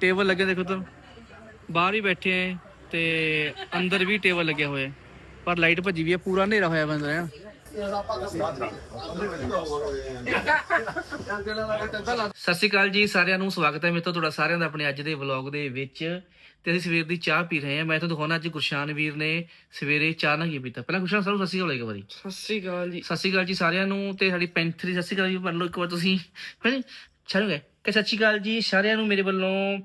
Table ਲੱਗੇ ਦੇਖੋ ਤਾਂ ਬਾਹਰ ਹੀ ਬੈਠੇ ਆ ਤੇ ਅੰਦਰ ਵੀ ਟੇਬਲ ਲੱਗਿਆ ਹੋਇਆ ਹੈ। ਪਰ ਲਾਈਟ ਭੱਜੀ ਵੀ ਹੈ ਪੂਰਾ ਹਨੇਰਾ ਹੋਇਆ ਬੰਦ ਰਿਹਾ ਸਤਿ ਸ਼੍ਰੀ ਅਕਾਲ ਜੀ ਸਾਰਿਆਂ ਨੂੰ ਸਵਾਗਤ ਹੈ ਮੇਰੇ ਤੋਂ ਤੁਹਾਡਾ ਸਾਰਿਆਂ ਦਾ ਆਪਣੇ ਅੱਜ ਦੇ ਵਲੌਗ ਦੇ ਵਿੱਚ। ਤੇ ਅਸੀਂ ਸਵੇਰ ਦੀ ਚਾਹ ਪੀ ਰਹੇ ਹਾਂ। ਮੈਂ ਤੁਹਾਨੂੰ ਦਿਖਾਉਣਾ ਅੱਜ ਗੁਰਸ਼ਾਨ ਵੀਰ ਨੇ ਸਵੇਰੇ ਚਾਹ ਨਾਲ ਕੀ ਪੀਤਾ। ਪਹਿਲਾਂ ਗੁਰਸ਼ਾਨ ਸਾਹਿਬ ਸਤਿ ਸ਼੍ਰੀ ਅਕਾਲ ਇੱਕ ਵਾਰੀ। ਸਤਿ ਸ੍ਰੀ ਅਕਾਲ ਜੀ। ਸਤਿ ਸ਼੍ਰੀ ਅਕਾਲ ਜੀ ਸਾਰਿਆਂ ਨੂੰ ਤੇ ਸਾਡੀ ਪੈਂਥਰੀ ਸਤਿ ਸ਼੍ਰੀ ਅਕਾਲ ਜੀ ਲਓ ਇੱਕ ਵਾਰ ਤੁਸੀਂ। ਛੱਡ ਗਏ। ਕਿ ਸਤਿ ਸ਼੍ਰੀ ਅਕਾਲ ਜੀ ਸਾਰਿਆਂ ਨੂੰ ਮੇਰੇ ਵੱਲੋਂ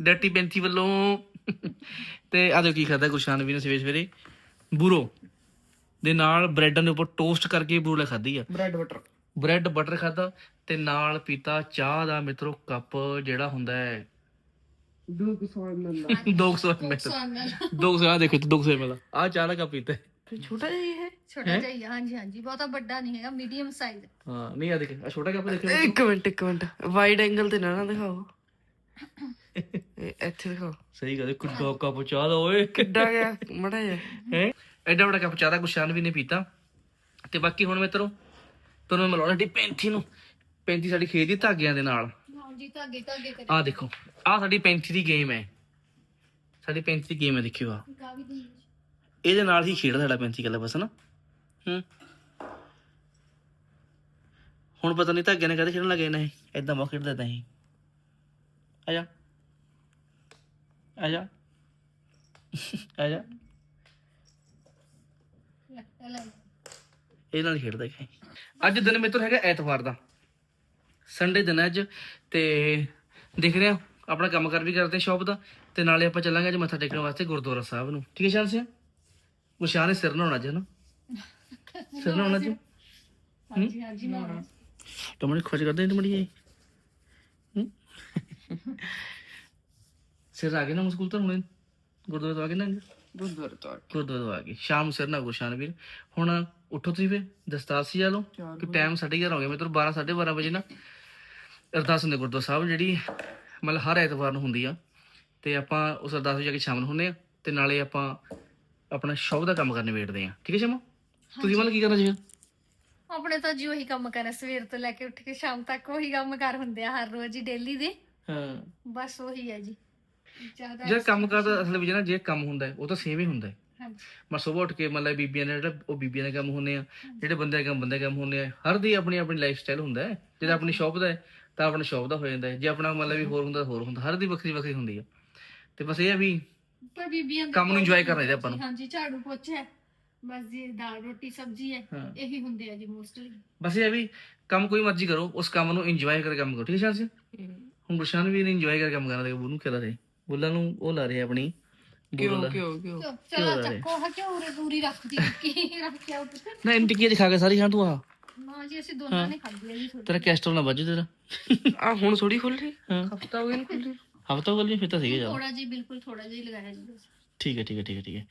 ਡਰਟੀ ਪੈਂਥੀ ਵੱਲੋਂ। ਤੇ ਆ ਦੇਖੋ ਕੀ ਖਾਦਾ ਗੁਰਸ਼ਾਨ ਵੀ ਨੇ ਸਵੇਰੇ ਸਵੇਰੇ। ਬੂਰੋ ਦੇ ਨਾਲ ਬ੍ਰੈਡ ਦੇ ਉੱਪਰ ਟੋਸਟ ਕਰਕੇ ਬੂਰੋ ਖਾਧੀ ਆ। Bread butter. ਬ੍ਰੈਡ ਬਟਰ ਖਾਦਾ ਤੇ ਨਾਲ ਪੀਤਾ ਚਾਹ ਦਾ ਮਿੱਤਰੋ ਕੱਪ ਜਿਹੜਾ ਹੁੰਦਾ ਹੈ। ਦੂ ਕੁ ਸੌ ਮਿਲਦਾ 200 ml 200 ਆ ਦੇਖੋ 200 ml ਆ ਚਾਹ ਦਾ ਕੱਪ ਪੀਤਾ ਹੈ। ਛੋਟਾ ਜਿਹਾ ਹੈ। ਛੋਟਾ ਜਿਹਾ ਹੀ ਆ, ਹਾਂਜੀ ਹਾਂਜੀ ਬਹੁਤਾ ਵੱਡਾ ਨਹੀਂ ਹੈਗਾ ਮੀਡੀਅਮ ਸਾਈਜ਼ ਹਾਂ ਨਹੀਂ ਆ ਦੇਖ ਆ ਛੋਟਾ ਕੱਪ ਦੇਖੋ ਇੱਕ ਮਿੰਟ ਇੱਕ ਮਿੰਟ ਵਾਈਡ ਐਂਗਲ ਤੇ ਨਾ ਨਾ ਦਿਖਾਓ। ਇਹ ਇੱਥੇ ਦਿਖਾਓ। ਸਹੀ ਗੱਲ ਹੈ ਕਿੱਡਾ ਕੱਪ ਚਾਹ ਦਾ ਓਏ। ਕਿੱਡਾ ਗਿਆ ਮੜਾ ਜਿਹਾ। ਹੈ? ਐਡਾ ਵੱਡਾ ਕੱਪ ਚਾਹ ਦਾ ਗੁਰਸ਼ਾਨ ਵੀ ਨੇ ਪੀਤਾ। ਤੇ ਬਾਕੀ ਹੁਣ ਮਿੱਤਰੋ ਤੁਹਾਨੂੰ ਮੈਂ ਮਿਲਾਉਣਾ ਸਾਡੀ ਪੈਂਥੀ ਨੂੰ। ਪੈਂਥੀ ਸਾਡੀ ਖੇਤ ਦੀ ਧਾਗਿਆਂ ਦੇ ਨਾਲ। ਹਾਂਜੀ ਧਾਗੇ ਧਾਗੇ ਕਰੇ। ਆਹ ਦੇਖੋ ਆਹ ਸਾਡੀ ਪੈਂਥੀ ਦੀ ਗੇਮ ਹੈ। ਸਾਡੀ ਪੈਂਥੀ ਦੀ ਗੇਮ ਹੈ ਦੇਖਿਓ ਦੀ ਇਹਦੇ ਨਾਲ ਹੀ ਖੇਡਦਾ ਸਾਡਾ ਪੈਂਥੀ ਕੱਲਾ ਬਸ ਨਾ ਹੂੰ। ਹੁਣ ਪਤਾ ਨਹੀਂ ਧਾਗਿਆਂ ਨੇ ਕਦੇ ਖੇਡਣ ਲੱਗੇ ਨੇ ਐਦਾਂ ਮਾ ਖੇਡਦਾ ਤਾਂ ਹੀ ਆ ਜਾ। ਆ ਜਾ। ਆ ਜਾ। ਇਹ ਨਾਲ ਖੇਡਦਾ ਹੈ ਅੱਜ ਦਿਨ ਮਿੱਤਰ ਹੈਗਾ ਐਤਵਾਰ ਦਾ। ਸੰਡੇ ਦਿਨ ਅੱਜ। ਤੇ ਦੇਖ ਰਹੇ ਆ ਆਪਣਾ ਕੰਮ ਕਰ ਵੀ ਕਰਦੇ ਸ਼ਾਪ ਦਾ। ਤੇ ਨਾਲੇ ਆਪਾਂ ਚੱਲਾਂਗੇ ਅੱਜ ਮੱਥਾ ਟੇਕਣ ਵਾਸਤੇ ਗੁਰਦੁਆਰਾ ਸਾਹਿਬ ਨੂੰ। ਠੀਕ ਹੈ ਸ਼ਾਨ ਸਿੰਘ? ਗੁਰਸ਼ਾਨ ਨੇ ਸਿਰ ਨਹਾਉਣਾ ਅੱਜ ਨਾ? ਸਿਰ ਨਹਾਉਣਾ ਅੱਜ ਹਾਂਜੀ ਹਾਂਜੀ ਨਾ ਟਮੜੀ ਖੋਜ ਕਰਦੇ ਨੇ ਟਮੜੀ ਹੂੰ? ਸਿਰ ਆ ਗਏ ਨਾ ਸਕੂਲ ਤੋਂ ਹੁਣੇ? ਗੁਰਦੁਆਰੇ ਤੋਂ ਆ ਗਏ ਨਾ? ਗੁਰਦੁਆਰੇ ਤੋਂ ਆ ਕੇ। ਗੁਰਦੁਆਰੇ ਤੋਂ ਆ ਗਏ। ਸ਼ਾਮ ਸਿਰ ਨਾ ਗੁਰਸ਼ਾਨ ਵੀਰ ਹੁਣ ਉੱਠੋ ਤੁਸੀਂ ਫੇ ਦਸਤਾਰ ਸੀ ਲਓ। ਚਾਰ ਕਿ ਟਾਈਮ 11:30 ਹੋ ਗਿਆ। ਮੇਰੇ 12 12:30 ਵਜੇ ਨਾ ਅਰਦਾਸ ਹੁੰਦੇ ਗੁਰਦੁਆਰਾ ਸਾਹਿਬ ਜਿਹੜੀ ਮਤਲਬ ਹਰ ਐਤਵਾਰ ਨੂੰ ਹੁੰਦੀ ਆ। ਤੇ ਆਪਾਂ ਉਸ ਅਰਦਾਸ ਵਿੱਚ ਜਾ ਕੇ ਸ਼ਾਮਲ ਹੁੰਦੇ ਆ। ਤੇ ਨਾਲੇ ਆਪਾਂ ਆਪਣਾ ਸ਼ੌਪ ਦਾ ਕੰਮ ਕਰਨ ਵੇੜਦੇ ਆ। ਠੀਕ ਹੈ ਸ਼ਮਾ? ਤੁਸੀਂ ਮਤਲਬ ਕੀ ਕਰਨਾ ਜੀ ਆਪਣੇ ਤਾਂ ਜੀ ਉਹੀ ਕੰਮ ਕਰਾਂ ਸਵੇਰ ਤੋਂ ਲੈ ਕੇ ਉੱਠ ਕੇ ਸ਼ਾਮ ਤੱਕ ਉਹੀ ਕੰਮ ਕਰ ਹੁੰਦੇ ਆ ਹਰ ਰੋਜ਼ ਹੀ ਡੇਲੀ ਦੇ। ਹਾਂ। ਬਸ ਉਹੀ ਹੈ ਜੀ। ਜ਼ਿਆਦਾ ਜਿਹੜਾ ਕੰਮ ਕਰਦਾ ਅਸਲ ਵਿੱਚ ਨਾ ਜੇ ਕੰਮ ਹੁੰਦਾ ਹੈ, ਉਹ ਤਾਂ ਸੇਮ ਹੀ ਹੁੰਦਾ ਹੈ। ਹਾਂਜੀ। ਮੈਂ ਸਵੇਰ ਉੱਠ ਕੇ ਮਤਲਬ ਬੀਬੀਆਂ ਨੇ ਜਿਹੜਾ ਉਹ ਬੀਬੀਆਂ ਦੇ ਕੰਮ ਹੁੰਦੇ ਆ ਜਿਹੜੇ ਬੰਦੇ ਦੇ ਕੰਮ ਬੰਦੇ ਦੇ ਕੰਮ ਹੁੰਦੇ ਆ ਹਰ ਦੀ ਆਪਣੀ ਆਪਣੀ ਲਾਈਫ ਸਟਾਈਲ ਹੁੰਦਾ ਹੈ। ਜਿਹੜਾ ਆਪਣੀ ਸ਼ੌਪ ਦਾ ਹੈ ਤਾਂ ਆਪਣੀ ਸ਼ੌਪ ਦਾ ਹੋ ਜਾਂਦਾ ਹੈ। ਜੇ ਆਪਣਾ ਮਤਲਬ ਵੀ ਹੋਰ ਹੁੰਦਾ ਤਾਂ ਹੋਰ ਹੁੰਦਾ। ਹਰ ਦੀ ਵੱਖਰੀ ਵੱਖਰੀ ਹੁੰਦੀ ਆ। ਤੇ ਬਸ ਇਹ ਆ ਵੀ ਪਰ ਬੀਬੀਆਂ ਦਾ ਕੰਮ ਨੂੰ enjoy ਕਰਨਾ ਚਾਹੀਦਾ ਆਪਾਂ ਨੂੰ। ਹਾਂਜੀ ਝਾੜੂ ਪੋਚਾ ਹੈ। ਬਸ ਜੀ ਦਾਲ ਰੋਟੀ ਸਬਜ਼ੀ ਹੈ ਹਾਂ। ਇਹੀ ਹੁੰਦੇ ਆ ਜੀ ਮੋਸਟਲੀ ਬਸ ਇਹ ਆ ਵੀ ਕੰਮ ਕੋਈ ਮਰਜ਼ੀ ਕਰੋ ਉਸ ਕੰਮ ਨੂੰ ਇੰਜੋਏ ਕਰਕੇ ਕੰਮ ਕਰੋ ਠੀਕ ਹੈ ਸ਼ਾਨ ਸਿੰਘ ਹੁਣ ਗੁਰਸ਼ਾਨ ਵੀ ਇੰਜੋਏ ਕਰਕੇ ਕੰਮ ਕਰਨਾ ਤੇ ਬੁੱਲੂ ਕਿਹਦਾ ਰਹੇ ਬੁੱਲਾ ਨੂੰ ਉਹ ਲਾ ਰਹੇ ਆ ਆਪਣੀ ਕਿਉਂ ਕਿਉਂ ਕਿਉਂ? ਚਲੋ ਚੱਕੋ ਹਾਂ ਕਿਉਂ ਉਰੇ ਦੂਰੀ ਰੱਖਦੀ ਕੀ ਰੱਖਿਆ ਉੱਤੇ? ਨਾ ਇੰਟੀ ਕੀ ਦਿਖਾ ਕੇ ਸਾਰੀ ਖਾਂ ਤੂੰ ਆ। ਨਾ ਜੀ ਅਸੀਂ ਦੋਨਾਂ ਨੇ ਖਾਧੀ ਹੈ ਜੀ ਥੋੜੀ ਤੇਰਾ ਕੈਸਟਰੋਲ ਨਾ ਵੱਜ ਤੇਰਾ। ਆ ਹੁਣ ਥੋੜੀ ਖੁੱਲ ਰਹੀ? ਹਾਂ। ਹਫਤਾ ਹੋ ਗਿਆ ਨਹੀਂ ਖੁੱਲੀ ਹਫਤਾ ਨਹੀਂ ਫਿਰ ਤਾਂ ਸੀਗੇ। ਜਾ ਥੋੜਾ ਜੀ ਬਿਲਕੁਲ ਥੋੜਾ ਜਿਹਾ ਹੀ ਲਗਾਇਆ ਜੀ ਬਸ। ਠੀਕ ਹੈ ਠੀਕ ਹੈ ਠੀਕ ਹੈ ਠੀਕ ਹੈ।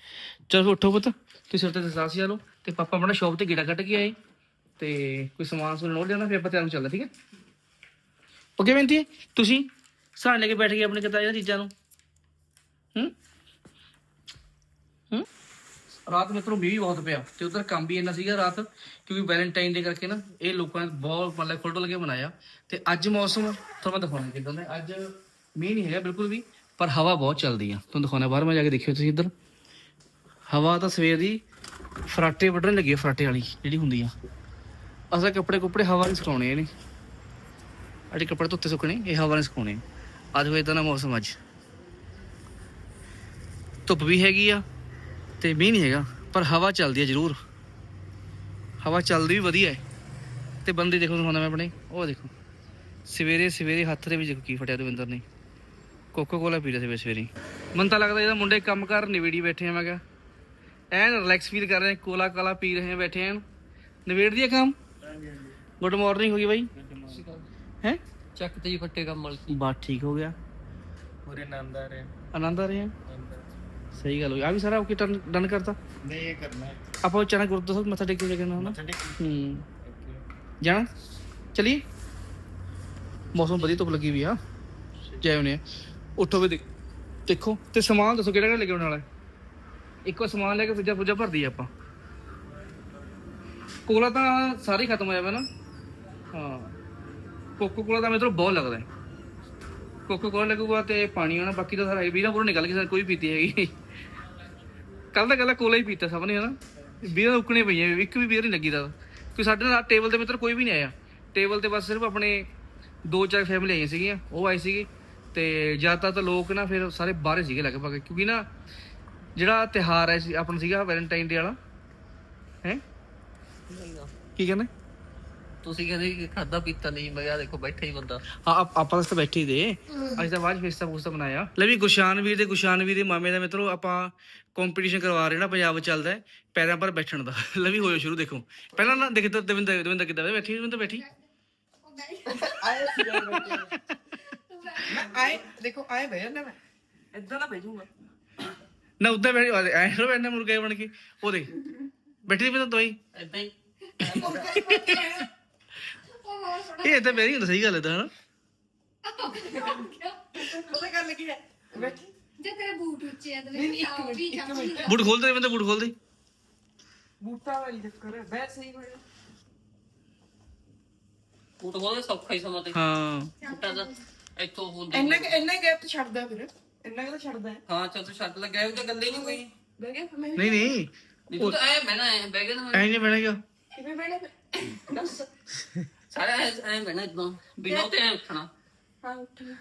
ਚਲ ਫਿਰ ਉੱਠੋ ਪੁੱਤ ਤੁਸੀਂ ਸਿਰ ਤੇ ਦਸਾਸੀ ਲਓ ਤੇ ਪਾਪਾ ਆਪਣਾ ਸ਼ੌਪ ਤੇ ਗੇੜਾ ਕੱਢ ਕੇ ਆਏ ਤੇ ਕੋਈ ਸਮਾਨ ਸਮੂਨ ਨੋਟ ਲੈਣਾ ਫਿਰ ਆਪਾਂ ਤਿਆਰ ਨੂੰ ਚੱਲਦਾ ਠੀਕ ਹੈ? ਓਕੇ ਬੇਨਤੀ ਤੁਸੀਂ ਸਾਨ ਲੈ ਕੇ ਬੈਠ ਗਏ ਆਪਣੇ ਕਿਤਾ ਇਹਨਾਂ ਚੀਜ਼ਾਂ ਨੂੰ। ਹੂੰ? ਹੂੰ? ਰਾਤ ਮਿੱਤਰੋਂ ਮੀਂਹ ਵੀ ਬਹੁਤ ਪਿਆ ਤੇ ਉਧਰ ਕੰਮ ਵੀ ਇੰਨਾ ਸੀਗਾ ਰਾਤ ਕਿਉਂਕਿ ਵੈਲੈਂਟਾਈਨ ਡੇ ਕਰਕੇ ਨਾ ਇਹ ਲੋਕਾਂ ਨੇ ਬਹੁਤ ਮਤਲਬ ਫੋਟੋ ਲਗੇ ਬਣਾਇਆ ਤੇ ਅੱਜ ਮੌਸਮ ਤੁਹਾਨੂੰ ਮੈਂ ਦਿਖਾਉਣਾ ਕਿਦਾਂ ਦਾ ਹੈ। ਅੱਜ ਮੀਂਹ ਨਹੀਂ ਹੈਗਾ, ਬਿਲਕੁਲ ਵੀ, ਪਰ ਹਵਾ ਬਹੁਤ ਚੱਲਦੀ ਆ। ਤੁਹਾਨੂੰ ਦਿਖਾਉਣਾ ਬਾਹਰ, ਮੈਂ ਜਾ ਕੇ ਦੇਖਿਓ ਤੁਸੀਂ ਇੱਧਰ। ਹਵਾ ਤਾਂ ਸਵੇਰ ਦੀ ਫਰਾਟੇ ਵੱਢਣ ਲੱਗੀ ਆ, ਫਰਾਟੇ ਵਾਲੀ, ਜਿਹੜੀ ਹੁੰਦੀ ਆ। ਅਸਾਂ ਕੱਪੜੇ ਕੁੱਪੜੇ ਹਵਾ ਨਹੀਂ ਸੁਕਾਉਣੇ ਇਹਨੇ। ਅੜੇ ਕੱਪੜੇ ਧੁੱਤੇ ਸੁੱਕਣੇ, ਇਹ ਹਵਾ ਨਹੀਂ ਸੁਕਾਉਣੇ। ਅੱਜ ਹੋਇਆ ਇਦਾਂ ਦਾ ਮੌਸਮ ਅੱਜ। ਧੁੱਪ ਵੀ ਹੈਗੀ ਆ ਤੇ ਮੀਂਹ ਨਹੀਂ ਹੈਗਾ, ਪਰ ਹਵਾ ਚੱਲਦੀ ਹੈ ਜ਼ਰੂਰ। ਹਵਾ ਚੱਲਦੀ ਵੀ ਵਧੀਆ ਹੈ। ਤੇ ਬੰਦੇ ਦੇਖੋ ਦਿਖਾਉਂਦਾ ਮੈਂ ਆਪਣੇ, ਉਹ ਦੇਖੋ। ਸਵੇਰੇ ਸਵੇਰੇ ਹੱਥ ਦੇ ਵਿੱਚ ਦੇਖੋ ਕੀ ਫਟਿਆ ਦਵਿੰਦਰ ਨੇ। ਕੋਕੋ ਕੋਲਾ ਪੀ ਰਿਹਾ ਸੀ ਸਵੇਰੇ ਮਨ ਤਾਂ ਲੱਗਦਾ ਇਹਦਾ ਮੁੰਡੇ ਕੰਮ ਕਰ ਨਿਵੇੜੀ ਬੈਠੇ ਆ ਮੈਂ ਕਿਹਾ। ਐਨ ਰਿਲੈਕਸ ਫੀਲ ਕਰ ਰਹੇ ਕੋਲਾ ਕਾਲਾ ਪੀ ਰਹੇ ਆ ਬੈਠੇ ਐਨ। ਨਿਬੇੜ ਦਿਆ ਕੰਮ? ਗੁੱਡ ਮਾਰਨਿੰਗ ਹੋ ਗਈ ਬਾਈ। ਹੈ? ਚੱਕ ਤੇ ਹੀ ਫੱਟੇ ਕੰਮ ਮਲ ਬਾਤ ਠੀਕ ਹੋ ਗਿਆ। ਪੂਰੇ ਆਨੰਦ ਆ ਰਹੇ ਆਨੰਦ ਆ ਰਿਹਾ ਸਹੀ ਗੱਲ ਹੋ ਗਈ। ਆ ਵੀ ਸਾਰਾ ਓਕੇ ਡਨ ਕਰਤਾ? ਨਹੀਂ ਇਹ ਕਰਨਾ ਹੈ। ਆਪਾਂ ਚਾਣਾ ਗੁਰਦੁਆਰਾ ਸਾਹਿਬ ਮੱਥਾ ਟੇਕ ਕੇ ਜਾਣਾ ਹਨਾ? ਠੰਡੇ ਹੂੰ। ਜਾਣਾ? ਚਲੀਏ? ਮੌਸਮ ਵਧੀਆ ਧੁੱਪ ਲੱਗੀ ਵੀ ਆ। ਜੈ ਉਹਨੇ ਉੱਥੋਂ ਵੀ ਦੇਖ- ਦੇਖੋ, ਤੇ ਸਮਾਨ ਦੱਸੋ ਕਿਹੜਾ ਕਿਹੜਾ ਲੈ ਕੇ ਆਉਣ ਵਾਲਾ ਹੈ। ਇੱਕੋ ਸਮਾਨ ਲੈ ਕੇ ਫਰਿੱਜਾ ਫੁੱਜਾ ਭਰਦੀ ਆਪਾਂ। ਕੋਲਾ ਤਾਂ ਸਾਰੇ ਹੀ ਖਤਮ ਹੋਇਆ ਵਾ ਨਾ। ਹਾਂ। ਕੋਕੋ ਕੋਲਾ ਤਾਂ ਮੇਰੇ ਬਹੁਤ ਲੱਗਦਾ ਹੈ। ਕੋਕੋ ਕੋਲਾ ਲੱਗੂਗਾ ਤੇ ਪਾਣੀ ਆਣਾ ਬਾਕੀ ਤਾਂ ਸਾਰਾ ਵੀਰਾ ਪੂਰਾ ਨਿਕਲ ਗਿਆ ਕੋਈ ਪੀਤੀ ਹੈਗੀ। ਕੱਲ ਤਾਂ ਕੱਲਾ ਕੋਲਾ ਹੀ ਪੀਤਾ ਸਭ ਨੇ, ਹਨਾ। ਵੀਰਾਂ ਉਕਣੇ ਪਈਆਂ, ਇੱਕ ਵੀ ਵੀਰ ਨਹੀਂ ਲੱਗੀ ਦਾ। ਕੋਈ ਸਾਡੇ ਨਾਲ ਟੇਬਲ ਤੇ ਮਿੱਤਰ ਕੋਈ ਵੀ ਨਹੀਂ ਆਇਆ। ਟੇਬਲ ਤੇ ਬਸ ਸਿਰਫ ਆਪਣੇ ਦੋ ਚਾਰ ਫੈਮਿਲੀ ਆਈਆਂ ਸੀਗੀਆਂ, ਉਹ ਆਈ ਸੀਗੀ। ਤੇ ਜ਼ਿਆਦਾਤਰ ਤਾਂ ਲੋਕ ਨਾ ਫਿਰ ਸਾਰੇ ਬਾਹਰ ਸੀਗੇ ਲਗਭਗ ਕਿਉਂਕਿ ਨਾ ਜਿਹੜਾ ਤਿਹਾਰ ਹੈ ਸੀ ਆਪਣਾ ਸੀਗਾ ਵੈਲੈਂਟਾਈਨ ਡੇ ਵਾਲਾ ਹੈ? ਕੀ ਕਹਿੰਦੇ? ਤੁਸੀਂ ਕਹਿੰਦੇ ਕਿ ਖਾਦਾ ਪੀਤਾ ਨਹੀਂ ਮੈਂ ਦੇਖੋ ਬੈਠਾ ਹੀ ਬੰਦਾ। ਹਾਂ ਆਪ- ਆਪਾਂ ਤਾਂ ਬੈਠੇ ਦੇ। ਅੱਜ ਤਾਂ ਬਾਅਦ ਫੇਸਤਾ ਫੂਸਤਾ ਬਣਾਇਆ। ਲੈ ਵੀ ਗੁਸ਼ਾਨ ਵੀਰ ਦੇ ਗੁਸ਼ਾਨ ਵੀਰ ਦੇ ਮਾਮੇ ਦਾ ਮਿੱਤਰੋ ਆਪਾਂ ਕੰਪੀਟੀਸ਼ਨ ਕਰਵਾ ਰਹੇ ਨਾ ਪੰਜਾਬ ਵਿੱਚ ਚੱਲਦਾ ਹੈ, ਪੈਰਾਂ ਪਰ ਬੈਠਣ ਦਾ। ਲੈ ਵੀ ਹੋਇਓ ਸ਼ੁਰੂ ਦੇਖੋ। ਪਹਿਲਾਂ ਨਾ ਦੇਖੋ ਤਾਂ ਦਵਿੰਦਰ ਦਵਿੰਦਰ ਕਿੱਦਾਂ ਬੈਠੀ? ਬੈਠੀ? ਦਵਿੰਦਰ ਬੈਠੀ। ਆਏ ਦੇਖੋ ਆਏ ਬਹਿ ਜਾਂਦਾ ਮੈਂ। ਇਦਾਂ ਨਾ ਬਹਿ ਜਾਊਂਗਾ। ਨਾ ਉੱਦਾਂ ਬੈਠੀ ਐ ਨਾ ਬੈਠਣਾ ਮੁਰਗੇ ਬਣ ਕੇ ਉਹ ਦੇ ਬੈਠੀ ਵੀ ਤਾਂ ਤੋਈ ਹੀ। ਇਹ ਤਾਂ ਮੇਰੀ ਹੁੰਦਾ ਸਹੀ ਗੱਲ ਹੈ ਤਾਂ ਹਨਾ? ਪਤਾ ਗੱਲ ਕੀ ਹੈ? ਬੈਠੀ। ਜੇ ਤੇਰੇ ਬੂਟ ਉੱਚੇ ਆ ਤੇ ਵੀ ਬੂਟ ਖੋਲ ਦੇ ਬੰਦੇ ਬੂਟ ਖੋਲ ਦੇ ਬੂਟਾ ਵਾਲੀ ਚੱਕਰ ਹੈ ਬਹਿ ਸਹੀ ਉਹ ਤਾਂ ਬਹੁਤ ਸੌਖਾ ਹੀ ਸਮਾਂ ਤੇ। ਹਾਂ। ਛੋਟਾ ਜਿਹਾ ਇੱਥੋਂ ਹੁੰਦਾ ਇੰਨਾ ਕਿ ਇੰਨਾ ਗੈਪ ਤੇ ਛੱਡਦਾ ਫਿਰ। ਇੰਨਾ ਕਿ ਤਾਂ ਛੱਡਦਾ ਹੈ ਹਾਂ ਚੱਲ ਤੂੰ ਛੱਡ ਲੱਗਿਆ ਉਹ ਤਾਂ ਗੱਲ ਹੀ ਨਹੀਂ ਕੋਈ। ਬਹਿ ਗਿਆ ਮੈਂ। ਨਹੀਂ ਨਹੀਂ। ਨਹੀਂ ਤੂੰ ਤਾਂ ਐ ਬਹਿਣਾ ਐ ਬਹਿ ਗਿਆ ਨਾ ਐ ਨਹੀਂ ਬੈਠੇਗਾ ਕਿਵੇਂ ਬਹਿਣਾ ਦੱਸ। ਸਾਰਾ ਐ ਐ ਬਹਿਣਾ ਇਦਾਂ। ਬਿਨਾਂ ਤੇ ਐ ਉੱਠਣਾ। ਹਾਂ ਉੱਠ ਗਿਆ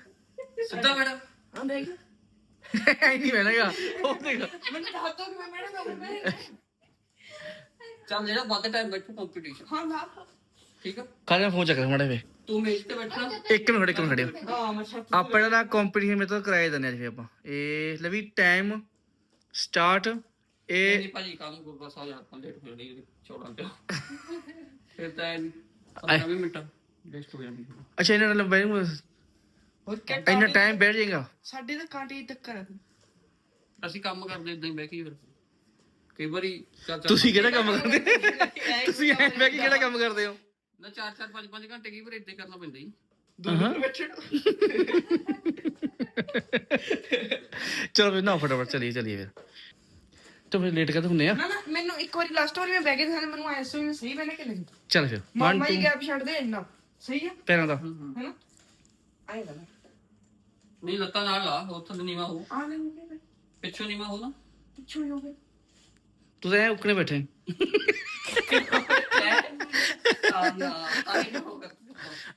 ਸਿੱਧਾ ਬੈਠਾ ਹਾਂ ਬਹਿ ਗਿਆ। ਐ ਨਹੀਂ ਬੈਠੇਗਾ ਉਹ ਦੇਖ। ਮੈਨੂੰ ਦੱਸ ਦੋ ਕਿ ਮੈਂ ਬਹਿਣਾ ਮੈਂ ਬਹਿ ਚੱਲ ਜਿਹੜਾ ਵੱਧ ਟਾਈਮ ਬੈਠੂ ਕੰਪੀਟੀਸ਼ਨ ਹਾਂ ਨਾ ਠੀਕ ਆ? ਕਾਹਦਾ ਫੋਨ ਚੱਕ ਮੜੇ ਵੇ ਤੂੰ ਮੇਜ਼ ਤੇ ਬੈਠਣਾ। ਇੱਕ ਮਿੰਟ ਇੱਕ ਮਿੰਟ ਖੜੇ ਹੋ। ਮੈਂ ਆਪਾਂ ਇਹਦਾ ਕੰਪੀਟੀਸ਼ਨ ਮੇਰੇ ਤੋਂ ਕਰਾਏ ਦਿੰਦੇ ਅੱਜ ਫਿਰ ਆਪਾਂ। ਇਹ ਲੈ ਵੀ ਟਾਈਮ ਸਟਾਰਟ ਇਹ ਨਹੀਂ ਭਾਜੀ ਕੰਮ ਬਸ ਆ ਜਾ ਆਪਾਂ ਲੇਟ ਹੋ ਜਾਣੀ ਚੌੜਾਂ ਤੇ। ਫਿਰ ਤਾਂ 15 ਮਿੰਟ ਵੇਸਟ ਹੋ ਜਾਣੀ ਅੱਛਾ ਇਹਨਾਂ ਨਾਲ ਬੈਠ ਹੋਰ ਕਿਆ ਇੰਨਾ ਟਾਈਮ ਬੈਠ ਜਾਏਗਾ। ਸਾਡੇ ਤਾਂ ਕਾਂਟੇ ਟੱਕਰ ਅਸੀਂ ਕੰਮ ਕਰਦੇ ਇਦਾਂ ਹੀ ਬਹਿ ਕੇ ਫਿਰ। ਕਈ ਵਾਰੀ ਤੁਸੀਂ ਕਿਹੜਾ ਕੰਮ ਕਰਦੇ? ਤੁਸੀਂ ਐਂ ਬਹਿ ਕੇ ਕਿਹੜਾ ਕੰਮ ਕਰਦੇ ਹੋ? ਨਾ ਚਾਰ ਚਾਰ ਪੰਜ ਪੰਜ ਘੰਟੇ ਕਈ ਵਾਰ ਇਦਾਂ ਕਰਨਾ ਪੈਂਦਾ ਹੀ। ਦੂਰ ਬੈਠਣ ਚਲੋ ਫਿਰ ਨਾ ਫਟਾਫਟ ਚਲੀਏ ਚਲੀਏ ਫਿਰ। ਤਾਂ ਫਿਰ ਲੇਟ ਕਦ ਹੁੰਨੇ ਆ? ਨਾ ਨਾ ਮੈਨੂੰ ਇੱਕ ਵਾਰੀ ਲਾਸਟ ਵਾਰੀ ਮੈਂ ਬਹਿ ਸੀ ਮੈਨੂੰ ਐਸੋ ਹੀ ਸਹੀ ਬਹਿਣਾ ਕਿ ਨਹੀਂ? ਚੱਲ ਫਿਰ 1 ਮਾਮਾ ਹੀ 2 ਗੈਪ ਛੱਡ ਦੇ ਇੰਨਾ ਸਹੀ ਹੈ ਪੈਰਾਂ ਦਾ। ਹੈਨਾ? ਆਏ ਗਾ ਨਹੀਂ ਲੱਤਾਂ ਨਾਲ ਲਾ ਉੱਥੋਂ ਨੀਵਾ ਹੋ। ਆ ਨਹੀਂ ਪਿੱਛੋਂ ਨੀਵਾ ਹੋ ਨਾ। ਪਿੱਛੋਂ ਹੀ ਹੋ ਗਏ। ਤੂੰ ਤਾਂ ਐ ਉੱਕਣੇ ਬੈਠੇ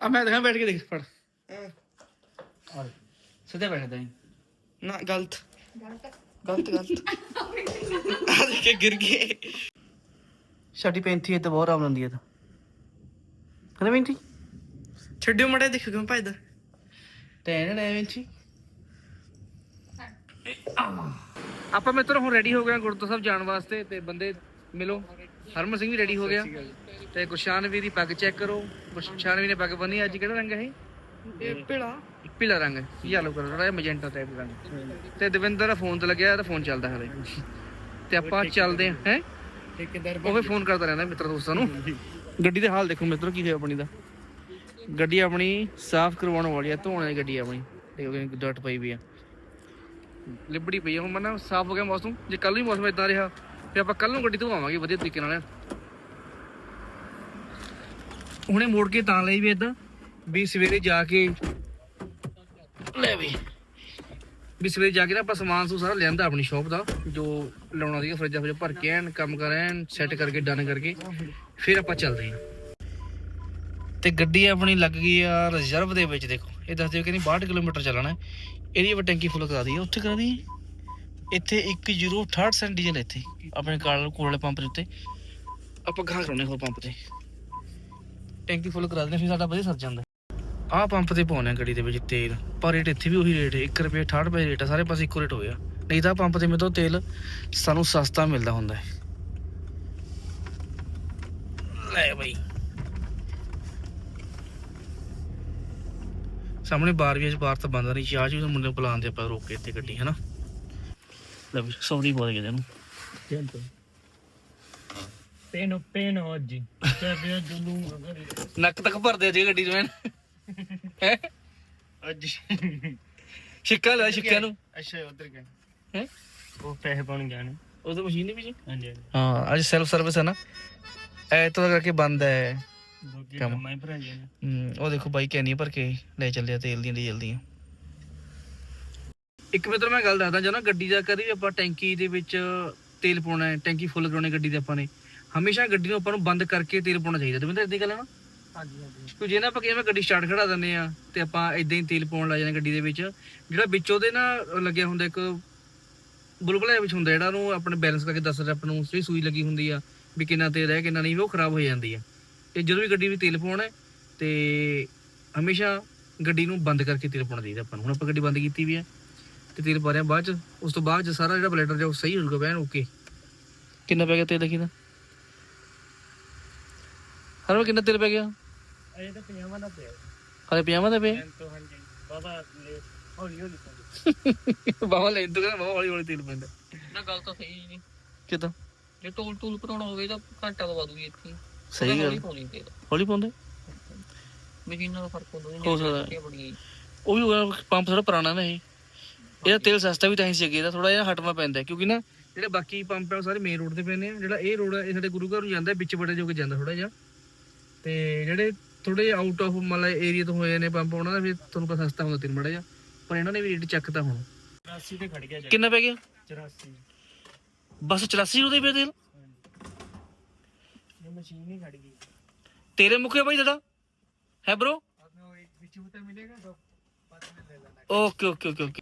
ਆ ਮੈਂ ਦਿਖਾ ਬੈਠ ਕੇ ਦੇਖ ਫੜ। ਸਿੱਧਾ ਬੈਠਦਾ ਹੈ ਨਾ ਗਲਤ। ਗਲਤ। ਗਲਤ ਆ ਦੇਖ ਕੇ ਗਿਰ ਗਏ। ਸਾਡੀ ਪੈਂਥੀ ਇਹ ਤਾਂ ਬਹੁਤ ਆਰਾਮ ਲੰਦੀ ਹੈ ਤਾਂ। ਹਨਾ ਪੈਂਥੀ ਛੱਡਿਓ ਮੜਾ ਦੇਖੋ ਕਿਵੇਂ ਭਜਦਾ। ਟੈਨ ਐ ਪੈਂਥੀ ਆਪਾਂ ਮਿੱਤਰ ਹੁਣ ਰੈਡੀ ਹੋ ਗਏ ਗੁਰਦੁਆਰਾ ਸਾਹਿਬ ਜਾਣ ਵਾਸਤੇ ਤੇ ਬੰਦੇ ਮਿਲੋ। ਹਰਮਨ ਸਿੰਘ ਵੀ ਰੈਡੀ ਹੋ ਗਿਆ। ਤੇ ਗੁਰਸ਼ਾਨ ਵੀ ਦੀ ਪੱਗ ਚੈੱਕ ਕਰੋ। ਗੁਰਸ਼ਾਨ ਵੀ ਨੇ ਪੱਗ ਬੰਨੀ ਅੱਜ ਕਿਹੜਾ ਰੰਗ ਹੈ ਇਹ? ਪਿਲਾ ਪੀਲਾ ਰੰਗ ਯੈਲੋ ਕਲਰ ਥੋੜਾ ਜਿਹਾ ਮੈਜੈਂਟਾ ਟਾਈਪ ਦਾ ਰੰਗ। ਤੇ ਦਵਿੰਦਰ ਦਾ ਫੋਨ ਤੇ ਲੱਗਿਆ ਤਾਂ ਫੋਨ ਚੱਲਦਾ ਹਲੇ। ਤੇ ਆਪਾਂ ਚੱਲਦੇ ਹਾਂ ਹੈ? ਠੇਕੇਦਾਰ ਉਹ ਵੀ ਫੋਨ ਕਰਦਾ ਰਹਿੰਦਾ ਮਿੱਤਰ ਦੋਸਤਾਂ ਨੂੰ। ਗੱਡੀ ਦੇ ਹਾਲ ਦੇਖੋ ਮਿੱਤਰੋ ਕੀ ਹੋਇਆ ਆਪਣੀ ਦਾ। ਗੱਡੀ ਆਪਣੀ ਸਾਫ਼ ਕਰਵਾਉਣ ਵਾਲੀ ਆ ਧੋਣ ਵਾਲੀ ਗੱਡੀ ਆ ਆਪਣੀ। ਦੇਖੋ ਕਿ ਡਰਟ ਪਈ ਵੀ ਆ। ਲਿਬੜੀ ਪਈ ਆ ਹੁਣ ਮਨਾ ਸਾਫ਼ ਹੋ ਗਿਆ ਮੌਸਮ। ਜੇ ਕੱਲ ਵੀ ਮੌਸਮ ਇਦਾਂ ਰਿਹਾ ਫਿਰ ਆਪਾਂ ਕੱਲ ਨੂੰ ਗੱਡੀ ਧੋਵਾਵਾਂਗੇ ਵਧੀਆ ਤਰੀਕੇ ਨਾਲ। ਹੁਣੇ ਮੋੜ ਕੇ ਤਾਂ ਲਈ ਵੀ ਇਦਾਂ ਵੀ ਸਵੇਰੇ ਜਾ ਕੇ ਲੈ ਵੀ। ਵੀ ਸਵੇਰੇ ਜਾ ਕੇ ਨਾ ਆਪਾਂ ਸਮਾਨ ਸੂ ਸਾਰਾ ਲਿਆਂਦਾ ਆਪਣੀ ਸ਼ਾਪ ਦਾ ਜੋ ਲਾਉਣਾ ਸੀਗਾ ਫਰਿੱਜਾਂ ਵਿੱਚ ਭਰ ਕੇ ਐਨ ਕੰਮ ਕਰ ਐਨ ਸੈੱਟ ਕਰਕੇ ਡਨ ਕਰਕੇ ਫਿਰ ਆਪਾਂ ਚੱਲਦੇ ਹਾਂ। ਤੇ ਗੱਡੀ ਆਪਣੀ ਲੱਗ ਗਈ ਆ ਰਿਜ਼ਰਵ ਦੇ ਵਿੱਚ ਦੇਖੋ। ਇਹ ਦੱਸਦੇ ਹੋ ਕਿ ਨਹੀਂ 62 ਕਿਲੋਮੀਟਰ ਚੱਲਣਾ ਹੈ। ਇਹਦੀ ਆਪਾਂ ਟੈਂਕੀ ਫੁੱਲ ਕਰਾ ਦਈਏ। ਉੱਥੇ ਕਰਾ ਦਈਏ। ਇੱਥੇ 1068 ਸੈਂਟ ਡੀਜ਼ਲ ਇੱਥੇ ਆਪਣੇ ਕਾਲ ਕੋਲ ਵਾਲੇ ਪੰਪ ਦੇ ਉੱਤੇ। ਆਪਾਂ ਗਾਂ ਕਰਾਉਣੇ ਹੋਰ ਪੰਪ ਤੇ। ਟੈਂਕੀ ਫੁੱਲ ਕਰਾ ਦਿੰਦੇ ਫਿਰ ਸਾਡਾ ਵਧੀਆ ਸਰ ਜਾਂਦਾ। ਆਹ ਪੰਪ ਤੇ ਪਾਉਣੇ ਗੱਡੀ ਦੇ ਵਿੱਚ ਤੇਲ ਪਰ ਰੇਟ ਇੱਥੇ ਵੀ ਉਹੀ ਰੇਟ ਹੈ 1 ਰੁਪਏ 68 ਰੁਪਏ ਰੇਟ ਆ ਸਾਰੇ ਪਾਸੇ ਇੱਕੋ ਰੇਟ ਹੋਇਆ ਨਹੀਂ ਤਾਂ ਪੰਪ ਤੇ ਮੇਤੋਂ ਤੇਲ ਸਾਨੂੰ ਸਸਤਾ ਮਿਲਦਾ ਹੁੰਦਾ ਹੈ। ਲੈ ਬਈ। ਸਾਹਮਣੇ ਬਾਰ ਵੀ ਅੱਜ ਬਾਰ ਤਾਂ ਬੰਦ ਨਹੀਂ ਚਾਹ ਜੀ ਮੁੰਡੇ ਨੂੰ ਬੁਲਾਉਂਦੇ ਆਪਾਂ ਰੋਕ ਕੇ ਇੱਥੇ ਗੱਡੀ ਹੈ ਨਾ ਲੈ ਵੀ ਸੌਰੀ ਬੋਲ ਗਏ ਇਹਨੂੰ Peno, peno oggi. Cioè, viaggio lungo. guarda. ਨੱਕ ਤੱਕ ਭਰਦੇ ਜੀ ਗੱਡੀ ਨੂੰ ਹੈ? Oggi. ਛਿੱਕਾ ਲਿਆ ਛਿੱਕਿਆਂ ਨੂੰ। ਅੱਛਾ ਉਧਰ ਗਏ ਹੈ? ਉਹ ਪੈਸੇ ਬਣ ਗਏ ਨੇ। ਉਹ ਤਾਂ ਮਸ਼ੀਨ ਨਹੀਂ ਵੀ ਜੀ ਹਾਂਜੀ ਹਾਂਜੀ। ਹਾਂ ਅੱਜ ਸੈਲਫ ਸਰਵਿਸ ਹੈ ਨਾ। ਐਤਵਾਰ ਕਰਕੇ ਬੰਦ ਹੈ ਦੋਗੇ ਕੰਮ। ਕੰਮਾਂ ਹੀ ਭਰਾਈਆਂ ਨੇ। ਹਮ, ਉਹ ਦੇਖੋ ਬਾਈ ਕੈਨੀ ਭਰ ਕੇ ਲੈ ਚੱਲਿਆ ਤੇਲ ਦੀਆਂ ਡੀਜ਼ਲ ਦੀਆਂ ਇੱਕ ਮਿੱਤਰ ਮੈਂ ਗੱਲ ਦੱਸਦਾ ਜਦੋਂ ਗੱਡੀ ਦਾ ਕਦੀ ਵੀ ਆਪਾਂ ਟੈਂਕੀ ਦੇ ਵਿੱਚ ਤੇਲ ਪਾਉਣਾ ਹੈ ਟੈਂਕੀ ਫੁੱਲ ਕਰਾਉਣੀ ਗੱਡੀ ਦੇ ਆਪਾਂ ਨੇ ਹਮੇਸ਼ਾ ਗੱਡੀ ਨੂੰ ਆਪਾਂ ਨੂੰ ਬੰਦ ਕਰਕੇ ਤੇਲ ਪਾਉਣਾ ਚਾਹੀਦਾ। ਤੇ ਮੈਂ ਤਾਂ ਗੱਲ ਹੈ ਨਾ? ਹਾਂਜੀ ਹਾਂਜੀ। ਕਿਉਂ ਜੇ ਨਾ ਆਪਾਂ ਕਿਵੇਂ ਗੱਡੀ ਸਟਾਰਟ ਖੜਾ ਦਿੰਦੇ ਆ ਤੇ ਆਪਾਂ ਇਦਾਂ ਹੀ ਤੇਲ ਪਾਉਣ ਲੱਗ ਜਾਂਦੇ ਗੱਡੀ ਦੇ ਵਿੱਚ ਜਿਹੜਾ ਵਿੱਚ ਉਹਦੇ ਨਾ ਲੱਗਿਆ ਹੁੰਦਾ ਇੱਕ ਬੁਲਬੁਲਾ ਵਿੱਚ ਹੁੰਦਾ ਜਿਹੜਾ ਉਹਨੂੰ ਆਪਣੇ ਬੈਲੈਂਸ ਕਰਕੇ ਦੱਸਦਾ ਆਪਾਂ ਨੂੰ ਜਿਹੜੀ ਸੂਈ ਲੱਗੀ ਹੁੰਦੀ ਆ ਵੀ ਕਿੰਨਾ ਤੇਲ ਹੈ ਕਿੰਨਾ ਨਹੀਂ ਉਹ ਖਰਾਬ ਹੋ ਜਾਂਦੀ ਆ। ਤੇ ਜਦੋਂ ਵੀ ਗੱਡੀ ਵਿੱਚ ਤੇਲ ਪਾਉਣਾ ਤੇ ਹਮੇਸ਼ਾ ਗੱਡੀ ਨੂੰ ਬੰਦ ਕਰਕੇ ਤੇਲ ਪਾਉਣਾ ਚਾਹੀਦਾ ਆਪਾਂ ਨੂੰ। ਹੁਣ ਆਪਾਂ ਗੱਡੀ ਬੰਦ ਕੀਤੀ ਵੀ ਹੈ ਤੇ ਤੇਲ ਪਾ ਰਹੇ ਬਾਅਦ ਚ ਉਸ ਤੋਂ ਬਾਅਦ ਚ ਸਾਰਾ ਜਿਹੜਾ ਬਲੇਡਰ ਜਾ ਸਹੀ ਹੋ ਜਾਊਗਾ ਬੈਨ ਓਕੇ ਕਿੰਨਾ ਪੈ ਗਿਆ ਤੇਲ ਤਾਂ? ਹਰ ਕਿੰਨਾ ਤੇਲ ਪੈ ਗਿਆ? ਇਹ ਤਾਂ ਪਜਾਮਾ ਦਾ ਪਿਆ। ਹਲੇ ਪਜਾਮਾ ਦਾ ਪਿਆ? ਤੋਂ ਹਾਂਜੀ। ਬਾਬਾ ਹੌਲੀ ਹੌਲੀ ਲੈ ਤੂੰ ਕਹਿੰਦਾ ਹੌਲੀ ਤੇਲ ਪੈਂਦਾ। ਨਾ ਗੱਲ ਤਾਂ ਸਹੀ ਨਹੀਂ। ਕਿਦਾਂ? ਜੇ ਟੋਲ ਟੂਲ ਭਰਾਉਣਾ ਹੋਵੇ ਤਾਂ ਘੰਟਾ ਤੋਂ ਵਾਦੂਗੀ ਇੱਥੇ। ਸਹੀ ਗੱਲ। ਹੌਲੀ ਪਾਉਂਦੇ? ਮਸ਼ੀਨਾਂ ਦਾ ਫ਼ਰਕ ਹੁੰਦਾ ਹੋ ਸਕਦਾ। ਉਹ ਵੀ ਪੰਪ ਥੋੜਾ ਪੁਰਾਣਾ ਨਾ ਇਹ। ਇਹਦਾ ਤੇਲ ਸਸਤਾ ਵੀ ਤਾਂ ਹੀ ਸੀ ਥੋੜਾ ਜਿਹਾ ਹਟਣਾ ਪੈਂਦਾ ਕਿਉਂਕਿ ਨਾ ਜਿਹੜੇ ਬਾਕੀ ਪੰਪ ਆ ਉਹ ਸਾਰੇ ਮੇਨ ਰੋਡ ਤੇ ਪੈਂਦੇ ਆ। ਜਿਹੜਾ ਇਹ ਰੋਡ ਇਹ ਸਾਡੇ ਗੁਰੂ ਘਰ ਨੂੰ ਜਾਂਦਾ ਵਿੱਚ ਬੜੇ ਜੋ ਕੇ ਜਾਂਦਾ ਥੋੜਾ ਜਿਹਾ। ਤੇ ਜਿਹੜੇ ਥੋੜੇ ਆਊਟ ਆਫ ਮਤਲਬ ਏਰੀਆ ਤੋਂ ਹੋਏ ਨੇ ਪੰਪ ਉਹਨਾਂ ਦਾ ਫਿਰ ਤੁਹਾਨੂੰ ਪਤਾ ਸਸਤਾ ਹੁੰਦਾ ਤੇਲ ਮੜਾ ਜਿਹਾ। ਪਰ ਇਹਨਾਂ ਨੇ ਵੀ ਰੇਟ ਚੱਕਤਾ ਹੁਣ। 84 ਤੇ ਖੜ ਗਿਆ ਕਿੰਨਾ ਪੈ ਗਿਆ? 84 ਬਸ 84 ਰੁਪਏ ਪਿਆ ਤੇਲ? ਇਹ ਮਸ਼ੀਨ ਹੀ ਖੜ ਗਈ। ਤੇਰੇ ਮੁਖੇ ਭਾਈ ਜੜਾ ਹੈ ਬ్రో ਵਿੱਚ ਉਤੇ ਮਿਲੇਗਾ ਓਕੇ ਓਕੇ ਓਕੇ ਓਕੇ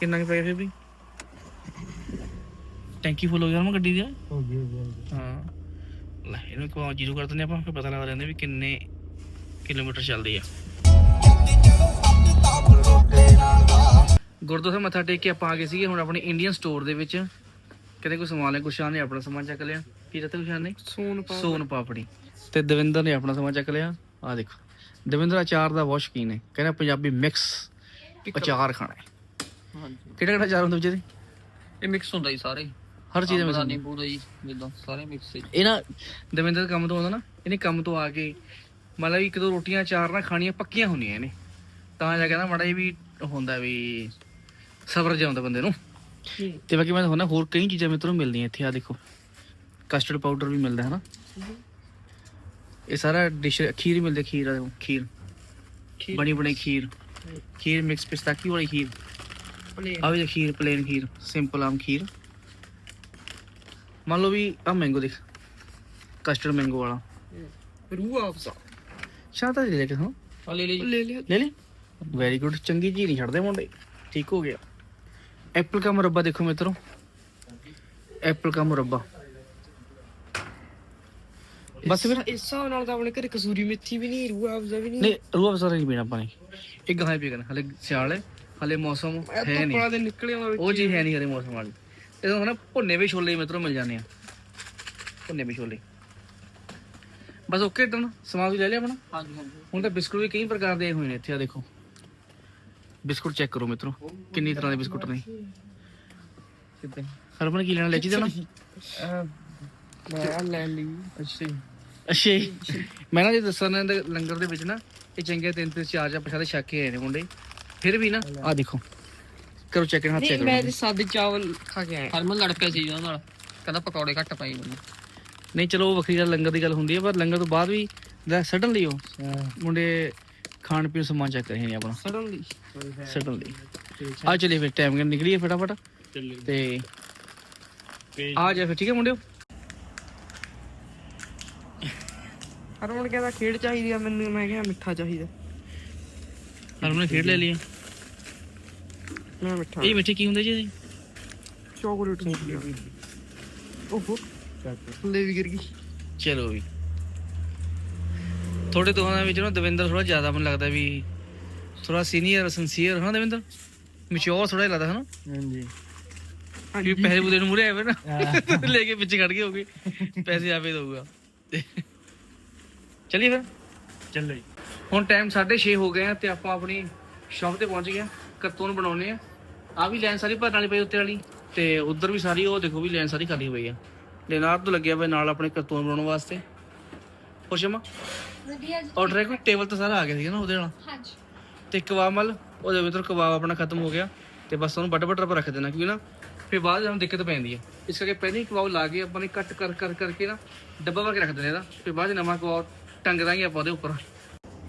ਕਿੰਨਾ ਕੁ ਪੈ ਗਿਆ ਫਿਰ ਵੀ? ਟੈਂਕੀ ਫੁੱਲ ਹੋ ਗਿਆ ਨਾ ਗੱਡੀ ਦੀ? ਹਾਂ ਲੈ ਇਹਨੂੰ ਇੱਕ ਵਾਰ ਜੀਰੋ ਕਰ ਦਿੰਦੇ ਆਪਾਂ ਫਿਰ ਪਤਾ ਲੱਗ ਜਾਂਦਾ ਵੀ ਕਿੰਨੇ ਕਿਲੋਮੀਟਰ ਚੱਲਦੀ ਆ। ਗੁਰਦੁਆਰਾ ਮੱਥਾ ਟੇਕ ਕੇ ਆਪਾਂ ਆ ਗਏ ਸੀਗੇ ਹੁਣ ਆਪਣੇ ਇੰਡੀਅਨ ਸਟੋਰ ਦੇ ਵਿੱਚ। ਕਹਿੰਦੇ ਕੋਈ ਸਮਾਨ ਲੈ ਗੁਸ਼ਾਨ ਨੇ ਆਪਣਾ ਸਮਾਨ ਚੱਕ ਲਿਆ। ਕੀ ਰਤਨ ਗੁਸ਼ਾਨ ਨੇ? ਸੋਨ ਸੋਨ ਪਾਪੜੀ। ਤੇ ਦਵਿੰਦਰ ਨੇ ਆਪਣਾ ਸਮਾਨ ਚੱਕ ਲਿਆ। ਆ ਦੇਖੋ। ਦਵਿੰਦਰ ਅਚਾਰ ਦਾ ਬਹੁਤ ਸ਼ੌਕੀਨ ਹੈ। ਕਹਿੰਦਾ ਪੰਜਾਬੀ ਮਿਕਸ ਅਚਾਰ ਖਾਣਾ ਹੈ। ਹਾਂਜੀ। ਕਿਹੜਾ ਕਿਹੜਾ ਅਚਾਰ ਹੁੰਦਾ ਵਿਚਾਰੇ? ਇਹ ਮਿਕਸ ਹੁੰਦਾ ਜੀ ਸਾਰੇ ਹਰ ਚੀਜ਼ ਅੰਬ ਵਿੱਚ ਦਾ। ਨਿੰਬੂ ਦਾ ਜੀ ਜਿੱਦਾਂ ਸਾਰੇ ਮਿਕਸ ਹੈ। ਜੀ। ਇਹ ਨਾ ਦਵਿੰਦਰ ਦਾ ਕੰਮ ਤੋਂ ਆਉਂਦਾ ਨਾ ਇਹਨੇ ਕੰਮ ਤੋਂ ਆ ਕੇ ਮਤਲਬ ਇੱਕ ਦੋ ਰੋਟੀਆਂ ਅਚਾਰ ਨਾਲ ਖਾਣੀਆਂ ਪੱਕੀਆਂ ਹੁੰਦੀਆਂ ਇਹਨੇ। ਤਾਂ ਜਾ ਕੇ ਨਾ ਮੜਾ ਵੀ ਹੁੰਦਾ ਵੀ ਸਬਰ ਜਿਹਾ ਹੁੰਦਾ ਬੰਦੇ ਨੂੰ। ਤੇ ਬਾਕੀ ਮੈਂ ਤੁਹਾਨੂੰ ਹੋਰ ਕਈ ਚੀਜ਼ਾਂ ਮਿੱਤਰੋਂ ਮਿਲਦੀਆਂ ਇੱਥੇ ਆ ਦੇਖੋ। ਕਸਟਰਡ ਪਾਊਡਰ ਵੀ ਮਿਲਦਾ ਹੈ। ਨਾ ਇਹ ਸਾਰਾ ਡਿਸ਼ ਖੀਰ ਹੀ ਮਿਲਦੀ ਹੈ, ਖੀਰ ਆ ਦੇਖੋ, ਖੀਰ। ਬਣੀ ਬਣੀ ਖੀਰ। ਖੀਰ ਮਿਕਸ ਪਿਸਤਾਕੀ ਵਾਲੀ ਖੀਰ। ਆ ਵੀ ਖੀਰ ਪਲੇਨ ਖੀਰ। ਸਿੰਪਲ ਆਮ ਖੀਰ। ਮੰਨ ਲਓ ਵੀ ਆ ਮੈਂਗੋ ਦੇਖ। ਕਸਟਰਡ ਮੈਂਗੋ ਵਾਲਾ। ਰੂਹ ਆਫਸਾ ਸ਼ਾਤਾ ਲੈ ਲੈ ਕੇ ਹਾਂ ਆ ਲੈ ਲਈ। ਲੈ ਲਿਆ। ਲੈ ਲੈ ਵੈਰੀ ਗੁੱਡ ਚੰਗੀ ਜੀ ਨਹੀਂ ਛੱਡਦੇ ਮੁੰਡੇ। ਠੀਕ ਹੋ ਗਿਆ। ਐਪਲ ਕਾ ਮੁਰੱਬਾ ਦੇਖੋ ਮਿੱਤਰੋ। ਐਪਲ ਕਾ ਮੁਰੱਬਾ। ਬਸ ਫਿਰ ਇਸ ਹਿਸਾਬ ਨਾਲ ਤਾਂ ਆਪਣੇ ਘਰੇ ਕਸੂਰੀ ਮੇਥੀ ਵੀ ਨਹੀਂ ਰੂਹ ਆਫਜ਼ਾ ਵੀ ਨਹੀਂ। ਨਹੀਂ ਰੂਹ ਅਫਸਰ ਨਹੀਂ ਪੀਣਾ ਆਪਾਂ ਨੇ। ਇੱਕ ਗਾਂ ਪੀ ਕਰਨਾ ਹਲੇ ਸਿਆਲ ਹੈ। ਹਲੇ ਮੌਸਮ ਹੈ ਨਹੀਂ। ਦੇ ਨਿਕਲੇ ਆਉਂਦਾ ਉਹ ਚੀਜ਼ ਹੈ। ਨਹੀਂ ਹਲੇ ਮੌਸਮ ਵਾਲੀ। ਇਹਦਾ ਨਾ ਭੁੰਨੇ ਵੀ ਛੋਲੇ ਮਿੱਤਰੋ ਮਿਲ ਜਾਂਦੇ ਆ। ਭੁੰਨੇ ਵੀ ਛੋਲੇ। ਬਸ ਓਕੇ ਡਨ ਸਮਾਨ ਵੀ ਲੈ ਲਿਆ ਆਪਣਾ? ਹਾਂਜੀ ਹਾਂਜੀ। ਹੁਣ ਤਾਂ ਬਿਸਕੁਟ ਵੀ ਕਈ ਪ੍ਰਕਾਰ ਦੇ ਹੋਏ ਨੇ ਇੱਥੇ ਆ ਦੇਖੋ। ਬਿਸਕੁਟ ਚੈੱਕ ਕਰੋ ਮਿੱਤਰੋ ਕਿੰਨੀ ਤਰ੍ਹਾਂ ਦੇ ਬਿਸਕੁਟ ਨੇ। ਕਿਤੇ ਹਰਮਨ ਕੀ ਲੈਣਾ ਲੈ ਜੀ ਦੇਣਾ ਮੈਂ ਲੈ ਲਈ। ਅੱਛਾ ਅੱਛਾ ਜੀ। ਮੈਂ ਨਾ ਜੇ ਦੱਸਣ ਲੰਗਰ ਦੇ ਵਿੱਚ ਨਾ ਇਹ ਚੰਗੇ ਤਿੰਨ ਤਿੰਨ ਚਾਰ ਚਾਰ ਪ੍ਰਸ਼ਾਦੇ ਛੱਕ ਕੇ ਆਏ ਨੇ ਮੁੰਡੇ। ਫਿਰ ਵੀ ਨਾ। ਆ ਦੇਖੋ। ਕਰੋ ਚੈੱਕ ਹੱਥ ਨਹੀਂ ਚੈੱਕ ਮੈਂ ਕਰੋ ਤੇ ਸਾਦੇ ਚਾਵਲ ਖਾ ਕੇ ਆਇਆ। ਹਰਮਨ ਲੜ ਪਿਆ ਸੀ ਉਹਨਾਂ ਨਾਲ। ਕਹਿੰਦਾ ਪਕੌੜੇ ਘੱਟ ਪਾਈ ਮੈਨੂੰ। ਨਹੀਂ ਚਲੋ ਉਹ ਵੱਖਰੀ ਗੱਲ ਲੰਗਰ ਦੀ ਗੱਲ ਹੁੰਦੀ ਹੈ ਪਰ ਲੰਗਰ ਤੋਂ ਬਾਅਦ ਵੀ ਸਡਨਲੀ ਉਹ। ਮੁੰਡੇ ਖਾਣ ਪੀਣ ਸਮਾਨ ਚੈੱਕ ਰਹੇ ਨੇ ਆਪਣਾ। ਸਡਨਲੀ ਸਡਨਲੀ ਆ ਚਲੇ ਫਿਰ ਟਾਈਮ ਕਰ ਨਿਕਲੀਏ ਫਟਾਫਟ। ਤੇ ਆ ਜਾ ਫਿਰ ਠੀਕ ਹੈ ਮੁੰਡਿਓ? ਹਰਮਨ ਕਹਿੰਦਾ ਖੇਡ ਚਾਹੀਦੀ ਆ ਮੈਨੂੰ ਮੈਂ ਕਿਹਾ ਮਿੱਠਾ ਚਾਹੀਦਾ। ਹਰਮਨ ਨੇ ਖੇਡ ਲੈ ਲਈ ਮੈਂ ਮਿੱਠਾ। ਇਹ ਮਿੱਠੇ ਕੀ ਹੁੰਦੇ ਜੀ ਇਹਦੇ? ਚਾਕਲੇਟ ਓਹੋ। ਲੈ ਵੀ ਗਿਰ ਗਈ। ਚਲੋ ਵੀ। ਥੋੜੇ ਦੋਹਾਂ ਦੇ ਵਿੱਚ ਨਾ ਦਵਿੰਦਰ ਥੋੜਾ ਜ਼ਿਆਦਾ ਮੈਨੂੰ ਲੱਗਦਾ ਵੀ ਥੋੜਾ ਸੀਨੀਅਰ ਸਿੰਸੀਅਰ ਹਾਂ ਦਵਿੰਦਰ? ਮੈਚੁਰ ਥੋੜਾ ਲੱਗਦਾ ਹੈ ਨਾ ਹਾਂਜੀ। ਕਿ ਪੈਸੇ ਬੁਦੇ ਨੂੰ ਮੂਰੇ ਆਵੇ ਨਾ। ਲੈ ਕੇ ਪਿੱਛੇ ਖੜ ਗਏ ਹੋਗੇ। ਪੈਸੇ ਆਪੇ ਦਊਗਾ। ਚਲਿਏ ਫਿਰ। ਚੱਲੇ ਹੁਣ ਟਾਈਮ 6:30 ਹੋ ਗਏ ਆ ਤੇ ਆਪਾਂ ਆਪਣੀ ਸ਼ਾਪ ਤੇ ਪਹੁੰਚ ਗਏ ਆ। ਕਰਤੂਨ ਬਣਾਉਣੇ ਆ। ਆ ਵੀ ਲਾਈਨ ਸਾਰੀ ਭਰਨ ਵਾਲੀ ਪਈ ਉੱਤੇ ਵਾਲੀ। ਤੇ ਉਧਰ ਵੀ ਸਾਰੀ ਉਹ ਦੇਖੋ ਵੀ ਲਾਈਨ ਸਾਰੀ ਖਾਲੀ ਪਈ ਆ। ਲੈਨਾਰ ਤੋਂ ਲੱਗਿਆ ਹੋਇਆ ਨਾਲ ਆਪਣੇ ਕਰਤੂਨ ਬਣਾਉਣ ਵਾਸਤੇ। ਖੁਸ਼ਮਾ ਵਧੀਆ ਜੀ। ਆਰਡਰ ਹੈ ਕੋਈ? ਟੇਬਲ ਤਾਂ ਸਾਰਾ ਆ ਗਿਆ ਸੀਗਾ ਨਾ ਉਹਦੇ ਨਾਲ। ਹਾਂਜੀ। ਤੇ ਕਬਾਬ ਮਲ ਉਹਦੇ ਵਿੱਚੋਂ ਕਬਾਬ ਆਪਣਾ ਖਤਮ ਹੋ ਗਿਆ। ਤੇ ਬਸ ਉਹਨੂੰ ਬੱਟ ਬੱਟਰ ਪਰ ਰੱਖ ਦੇਣਾ ਕਿਉਂਕਿ ਨਾ ਫਿਰ ਬਾਅਦ ਵਿੱਚ ਸਾਨੂੰ ਦਿੱਕਤ ਪੈਂਦੀ ਹੈ ਇਸ ਕਰਕੇ ਪਹਿਲਾਂ ਹੀ ਕਬਾਬ ਲਾ ਕੇ ਆਪਾਂ ਨੇ ਕੱਟ ਕਰ ਕਰ ਕਰਕੇ ਨਾ ਡੱਬਾ ਪਾ ਕੇ ਰੱਖ ਦੇਣਾ ਇਹਦਾ। ਫਿਰ ਬਾਅਦ 'ਚ ਨਵਾਂ ਕਬਾਬ ਟੰਗ ਦਾਂਗੇ ਆਪਾਂ ਉਹਦੇ ਉੱਪਰ।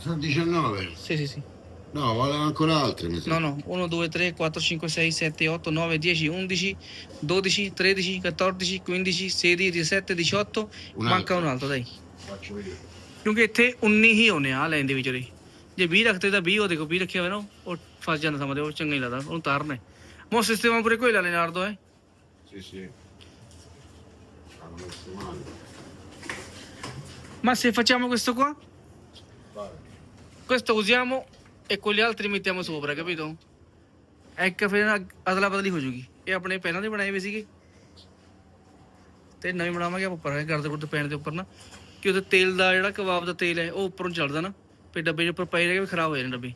Sono 19. ਸੀ ਸੀ ਸੀ। No, valevano ancora altre, mi sa. No, no, 1, 2, 3, 4, 5, 6, 7, 8, 9, 10, 11, 12, 13, 14, 15, 16, 17, 18, Un manca un altro, dai. Faccio io. ਕਿਉਂਕਿ ਇੱਥੇ 19 ਹੀ ਆਉਨੇ ਆ ਲਾਈਨ ਦੇ ਵਿੱਚ ਉਹਦੇ ਜੇ 20 ਰੱਖਦੇ ਤਾਂ 20 ਉਹ ਦੇਖੋ 20 ਰੱਖਿਆ ਹੋਇਆ ਨਾ ਉਹ ਫਸ ਜਾਂਦਾ ਸਮਝਦੇ ਉਹ ਚੰਗਾ ਹੀ ਲੱਗਦਾ ਉਹਨੂੰ ਤਾਰਨਾ ਹੈ ਮੋ ਸਿਸਟਮ ਪੂਰੇ ਕੋਈ ਲਾ ਲੈਣਾਰ ਦੋ ਹੈ Sì, sì. Hanno messo male. ma se facciamo questo qua Vai. questo usiamo e con gli altri mettiamo sopra capito ਇੱਕ ਫਿਰ ਅਦਲਾ ਬਦਲੀ ਹੋ ਜੂਗੀ ਇਹ ਆਪਣੇ ਪਹਿਲਾਂ ਦੇ ਬਣਾਏ ਹੋਏ ਸੀਗੇ ਤੇ ਨਵੇਂ ਬਣਾਵਾਂਗੇ ਆਪਾਂ ਉੱਪਰ ਗਰਦ ਗੁਰਦ ਪੈਣ ਦੇ ਉੱਪਰ ਨਾ ਕਿ ਉਹਦੇ ਤੇਲ ਦਾ ਜਿਹੜਾ ਕਬਾਬ ਦਾ ਤੇਲ ਹੈ ਉਹ ਉੱਪਰੋਂ ਚੜਦਾ ਨਾ ਫਿਰ ਡੱਬੇ ਦੇ ਉੱਪਰ ਪਏ ਰਹਿ ਕੇ ਖਰਾਬ ਹੋ ਜਾਣੇ ਡੱਬੇ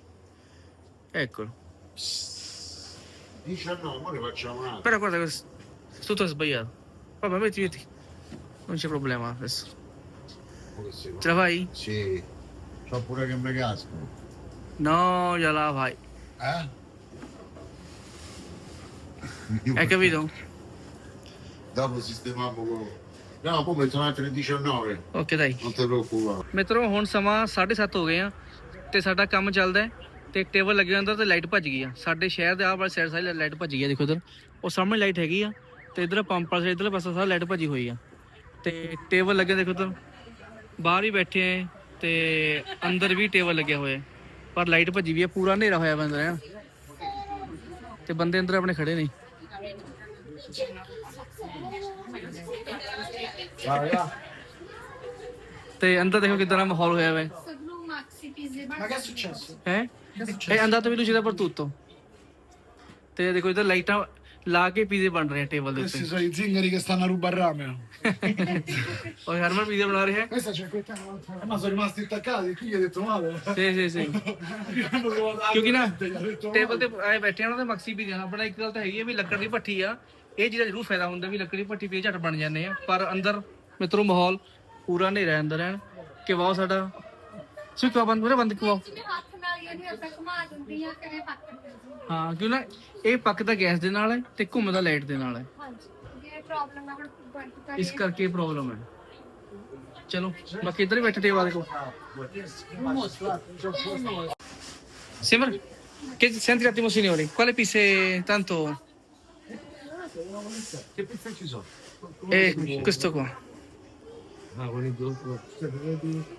ecco 19, ora ne facciamo un altro. però guarda questo tutto è sbagliato vabbè metti metti non c'è problema adesso ce la fai? Sì. C'ho pure che mi casco. No già la fai Eh? hai capito? Dopo sistemiamo con... No, poi mettono altre 19. ok dai Non ti preoccupare. ਮਿੱਤਰੋ ਹੁਣ ਸਮਾਂ 7:30 ਹੋ ਗਏ ਆ ਤੇ ਸਾਡਾ ਕੰਮ ਚੱਲਦਾ ਹੈ ਤੇ ਟੇਬਲ ਲੱਗੇ ਅੰਦਰ ਤੇ ਲਾਈਟ ਭੱਜ ਗਈ ਆ ਸਾਡੇ ਸ਼ਹਿਰ ਦੇ ਆਹ ਵਾਲੀ ਸਾਈਡ ਸਾਰੀ ਲਾਈਟ ਭੱਜ ਗਈ ਆ ਦੇਖੋ ਇਧਰ ਉਹ ਸਾਹਮਣੇ ਲਾਈਟ ਹੈਗੀ ਆ ਤੇ ਇਧਰ ਪੰਪ ਵਾਲੇ ਇਧਰਲੇ ਪਾਸੇ ਸਾਰਾ ਲਾਈਟ ਭੱਜੀ ਹੋਈ ਆ ਤੇ ਟੇਬਲ ਲੱਗੇ ਦੇਖੋ ਇਧਰ ਬਾਹਰ ਹੀ ਬੈਠੇ ਆ ਤੇ ਅੰਦਰ ਵੀ ਟੇਬਲ ਲੱਗਿਆ ਹੋਇਆ ਹੈ। ਪਰ ਲਾਈਟ ਭੱਜੀ ਵੀ ਆ, ਪੂਰਾ ਹਨੇਰਾ ਹੋਇਆ ਵਾ ਅੰਦਰ ਤੇ ਬੰਦੇ ਅੰਦਰ ਆਪਣੇ ਖੜੇ ਨੇ। ਤੇ ਅੰਦਰ ਦੇਖੋ ਕਿਦਾਂ ਦਾ ਮਾਹੌਲ ਹੋਇਆ ਹੋਇਆ Ma che è successo? ਹੈ ਇਹ ਅੰਦਾਜ਼ ਵੀ luce dappertutto ਤੇ ਦੇਖੋ ਇਧਰ ਲਾਈਟਾਂ ਲਾ ਕੇ ਪੀਜ਼ੇ ਬਣ ਰਹੇ ਆ ਟੇਬਲ ਦੇ ਉੱਤੇ। sono i zingari che stanno a rubare rame. ਔਰ ਹਰਮਨ ਪੀਜ਼ੇ ਬਣਾ ਰਿਹਾ ਹੈ? Questa c'è quei Eh, ma sono rimasti attaccati, qui gli hai detto male. ਸੇ ਸੇ ਸੇ Hanno provato ਕਿਉਂਕਿ ਨਾ gli ha detto ਟੇਬਲ ਤੇ ਆਏ ਬੈਠੇ ਉਹਨਾਂ ਦੇ ਮਕਸੀ ਵੀ ਦੇਣਾ ਆਪਣਾ ਇੱਕ ਗੱਲ ਤਾਂ ਹੈਗੀ ਹੈ ਵੀ ਲੱਕੜ ਦੀ ਭੱਠੀ ਆ ਇਹ ਜਿਹੜਾ ਜ਼ਰੂਰ ਫਾਇਦਾ ਹੁੰਦਾ ਵੀ ਲੱਕੜ ਦੀ ਭੱਠੀ ਤੇ ਝਟ ਬਣ ਜਾਂਦੇ ਆ। ਪਰ ਅੰਦਰ ਮਿੱਤਰੋ ਮਾਹੌਲ ਪੂਰਾ ਹਨੇਰਾ ਅੰਦਰ ਹੈ। ਕਿ ਵਾਹ ਸਾਡਾ? ਸਿੱਖ ਬੰਦ ਮੇਰੇ ਬੰਦ ਕਵਾਓ ਜਿਵੇਂ ਹੱਥ ਨਾਲ ਇਹ ਨਹੀਂ ਆਪਾਂ ਘੁਮਾ ਦਿੰਦੀ ਆ ਕਰੇ ਪੱਕ ਦਿੰਦੀ ਆ। ਹਾਂ ਕਿਉਂ ਨਾ ਇਹ ਪੱਕਦਾ ਗੈਸ ਦੇ ਨਾਲ ਹੈ ਤੇ ਘੁੰਮਦਾ ਲਾਈਟ ਦੇ ਨਾਲ ਹੈ ਹਾਂਜੀ ਇਹ ਪ੍ਰੋਬਲਮ ਆ ਹੁਣ ਇਸ ਕਰਕੇ ਪ੍ਰੋਬਲਮ ਹੈ ਚਲੋ ਬਾਕੀ ਇੱਧਰ ਹੀ ਬੈਠੇ ਟੇਬਲ ਦੇਖੋ Sembra che senti un attimo signori, quale pizza è tanto Che pizze ci sono? eh, questo qua. Ah, con i due. Allora, non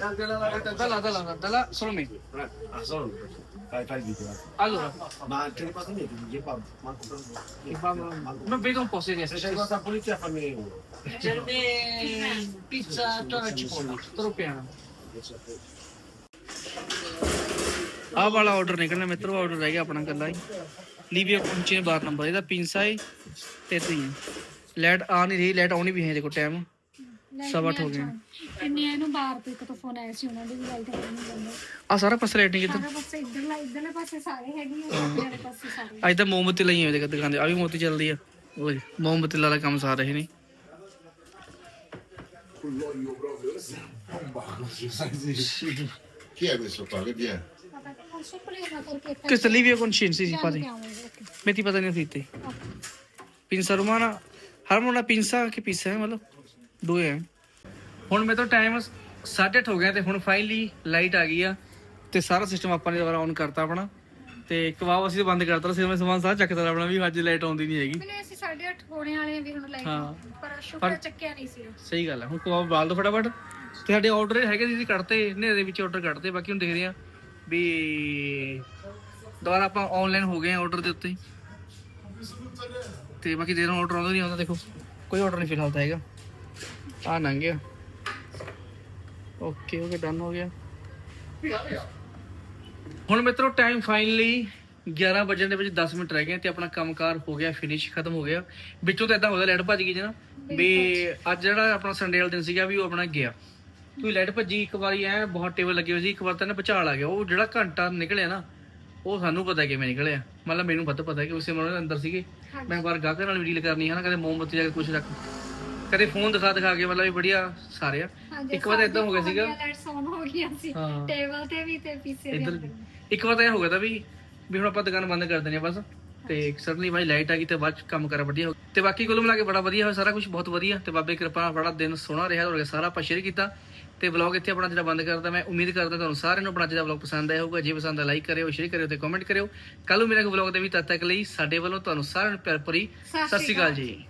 Ancora no. Dalla, dalla, dalla, solo me. Ah, solo. Fai, fai il video. Allora, Ma te ne passi niente, gli fa manco per non vedo un po' se riesco. Se c'è questa polizia fammi uno. Serve pizza tonno e cipolla, tutto piano. ਆਹ ਵਾਲਾ order ਨਿਕਲਣਾ ਮਿੱਤਰੋ order ਰਹਿ ਗਿਆ ਆਪਣਾ ਕੱਲਾ ਹੀ ਲੀਵੀਆ ਪਹੁੰਚੇ 12 number ਇਹਦਾ ਪਿੰਸਾ ਹੈ ਤੇ ਤੀ ਲੈਟ ਆ ਨਹੀਂ ਰਹੀ ਲੈਟ ਆਉਣੀ ਵੀ ਹੈ ਦੇਖੋ ਟਾਈਮ ਸਵਾ ਅੱਠ ਹੋ ਗਏ। ਇੰਨੇ ਇਹਨੂੰ ਬਾਹਰ ਤੋਂ ਇੱਕ ਤੋਂ ਫੋਨ ਆਇਆ ਸੀ ਉਹਨਾਂ ਦੇ ਵੀ ਲਾਈਟ ਨਹੀਂ ਜਾਂਦਾ ਆ ਸਾਰਾ ਪਾਸੇ ਲਾਈਟ ਨਹੀਂ ਕਿਤੇ। ਸਾਰਾ ਪਾਸੇ ਇੱਧਰਲੇ ਪਾਸੇ ਸਾਰੇ ਹੈਗੇ ਆ ਪਾਸੇ ਸਾਰੇ। ਅੱਜ ਤਾਂ ਮੋਮਬਤੀ ਲਈ ਹੋਏ ਦੇ ਦੁਕਾਨ ਦੇ ਆ ਵੀ ਮੋਤੀ ਚੱਲਦੀ ਆ। ਓਏ ਮੋਮਬਤੀ ਵਾਲਾ ਕੰਮ ਸਾਰ ਰਹੇ ਨੇ। Chi è questo qua? Che viene? ਪਤਾ ਨਹੀਂ ਸੁਪਰੇਗਾ ਕਰਕੇ Questa Livia con Cin, sì, sì, ਪਾਦੀ infatti. Metti i patani zitti. Pinza romana. ਹਰ ਮੋਨਾ ਪਿੰਸਾ ਕਿ ਪੀਸਾ ਹੈ ਮਤਲਬ ਦੋ ਹੈ ਹੁਣ ਮੇਰੇ ਤੋਂ ਟਾਈਮ 8:30 ਹੋ ਗਿਆ ਤੇ ਹੁਣ ਫਾਈਨਲੀ ਲਾਈਟ ਆ ਗਈ ਆ ਤੇ ਸਾਰਾ ਸਿਸਟਮ ਆਪਾਂ ਨੇ ਦੁਬਾਰਾ ਔਨ ਕਰਤਾ ਆਪਣਾ। ਤੇ ਕਬਾਬ ਅਸੀਂ ਤਾਂ ਬੰਦ ਕਰਤਾ ਸੀ ਮੈਂ ਸਮਾਨ ਸਾਰਾ ਚੱਕਦਾ ਆਪਣਾ ਵੀ ਅੱਜ ਲਾਈਟ ਆਉਂਦੀ ਨਹੀਂ ਹੈਗੀ। ਮੈਨੂੰ ਅਸੀਂ 8:30 ਹੋਣੇ ਵਾਲੇ ਆ ਵੀ ਹੁਣ ਲਾਈਟ ਹਾਂ। ਪਰ ਸ਼ੁਕਰ ਚੱਕਿਆ ਨਹੀਂ ਸੀ ਸਹੀ ਗੱਲ ਹੈ ਹੁਣ ਕਬਾਬ ਬਾਲ ਦੋ ਫਟਾਫਟ। ਤੇ ਸਾਡੇ ਆਰਡਰ ਹੈਗੇ ਸੀ ਅਸੀਂ ਕੱਢਤੇ ਹਨੇਰੇ ਵਿੱਚ ਆਰਡਰ ਕੱਢਤੇ ਬਾਕੀ ਹੁਣ ਦੇਖਦੇ ਆ ਵੀ ਦੁਬਾਰਾ ਆਪਾਂ ਆਨਲਾਈਨ ਹੋ ਗਏ ਆ ਆਰਡਰ ਦੇ ਉੱਤੇ ਤੇ ਬਾਕੀ ਦੇਰ ਆਰਡਰ ਆਉਂਦਾ ਨਹੀਂ ਆਉਂਦਾ ਦੇਖੋ ਕੋਈ ਆਰਡਰ ਨਹੀਂ ਫਿਲਹਾਲ ਤਾਂ ਹੈਗਾ। ਆ ਲੰਘ ਗਿਆ। ਓਕੇ ਓਕੇ ਡਨ ਹੋ ਗਿਆ। ਹੁਣ ਮਿੱਤਰੋ ਟਾਈਮ ਫਾਈਨਲੀ 11 ਵਜੇ ਦੇ ਵਿੱਚ 10 ਮਿੰਟ ਰਹਿ ਗਏ ਤੇ ਆਪਣਾ ਕੰਮਕਾਰ ਹੋ ਗਿਆ ਫਿਨਿਸ਼ ਖਤਮ ਹੋ ਗਿਆ। ਵਿੱਚੋਂ ਤਾਂ ਇਦਾਂ ਹੋ ਗਿਆ ਲਾਈਟ ਭੱਜ ਗਈ ਜੀ ਨਾ ਵੀ ਅੱਜ ਜਿਹੜਾ ਆਪਣਾ ਸੰਡੇ ਵਾਲਾ ਦਿਨ ਸੀਗਾ ਵੀ ਉਹ ਆਪਣਾ ਗਿਆ। ਤੂੰ ਲਾਈਟ ਭੱਜੀ ਇੱਕ ਵਾਰੀ ਐ ਬਹੁਤ ਟੇਬਲ ਲੱਗੇ ਹੋਏ ਸੀ ਇੱਕ ਵਾਰ ਤਾਂ ਨਾ ਭੁਚਾਲ ਆ ਗਿਆ। ਉਹ ਜਿਹੜਾ ਘੰਟਾ ਨਿਕਲਿਆ ਨਾ ਉਹ ਸਾਨੂੰ ਪਤਾ ਕਿਵੇਂ ਨਿਕਲਿਆ। ਮਤਲਬ ਮੈਨੂੰ ਵੱਧ ਪਤਾ ਕਿ ਉਸੇ ਮਨ ਦੇ ਅੰਦਰ ਸੀਗੇ। ਮੈਂ ਵਾਰ ਗਾਹਕਾਂ ਨਾਲ ਵੀ ਡੀਲ ਕਰਨੀ ਹੈ ਨਾ ਕਦੇ ਮੋਮਬੱਤੀ ਜਾ ਕੇ ਕੁਛ ਰੱਖ। ਕਦੇ ਫੋਨ ਦਿਖਾ ਦਿਖਾ ਕੇ ਮਤਲਬ ਵੀ ਬੜੀਆ ਸਾਰੇ ਆ। ਇੱਕ ਵਾਰ ਏਦਾਂ ਹੋ ਗਿਆ ਸੀਗਾ। ਲਾਈਟਸ ਆਨ ਹੋ ਗਈਆਂ ਸੀ। ਟੇਬਲ ਤੇ ਵੀ ਤੇ ਪੀਸੇ ਦੇ। ਇੱਕ ਵਾਰ ਤਾਂ ਇਹ ਹੋ ਗਿਆ ਤਾਂ ਵੀ ਵੀ ਹੁਣ ਆਪਾਂ ਦੁਕਾਨ ਬੰਦ ਕਰ ਦਿੰਦੇ ਆ ਬਸ। ਤੇ ਸਰਲੀ ਭਾਈ ਲਾਈਟ ਆ ਗਈ ਤੇ ਬਾਅਦ ਚ ਕੰਮ ਕਰ ਵਧੀਆ। ਤੇ ਬਾਕੀ ਕੁੱਲ ਮਿਲਾ ਕੇ ਬੜਾ ਵਧੀਆ ਹੋਇਆ ਸਾਰਾ ਕੁਝ ਬਹੁਤ ਵਧੀਆ। ਤੇ ਬਾਬੇ ਕਿਰਪਾ ਬੜਾ ਦਿਨ ਸੋਹਣਾ ਰਿਹਾ ਤੁਹਾਡੇ ਸਾਰਾ ਆਪਾਂ ਸ਼ੇਅਰ ਕੀਤਾ। ਤੇ ਵਲੌਗ ਇੱਥੇ ਆਪਣਾ ਜਿਹੜਾ ਬੰਦ ਕਰਦਾ ਮੈਂ ਉਮੀਦ ਕਰਦਾ ਤੁਹਾਨੂੰ ਸਾਰਿਆਂ ਨੂੰ ਆਪਣਾ ਦਾ ਵਲੌਗ ਪਸੰਦ ਆਇਆ ਹੋਊਗਾ। ਜੇ ਪਸੰਦ ਆ ਲਾਈਕ ਕਰਿਓ ਸ਼ੇਅਰ ਕਰਿਓ ਤੇ ਕਮੈਂਟ ਕਰਿਓ। ਕੱਲ ਨੂੰ ਮੇਰੇ ਵਲੌਗ ਦੇ ਵੀ ਤਦ ਤੱਕ ਲਈ ਸਾਡੇ ਵੱਲੋਂ ਤੁਹਾਨੂੰ ਸਾਰਿਆਂ ਨੂੰ ਪਿਆਰ ਭਰੀ ਸਤਿ ਸ਼੍ਰੀ ਅਕਾਲ। ਜੀ।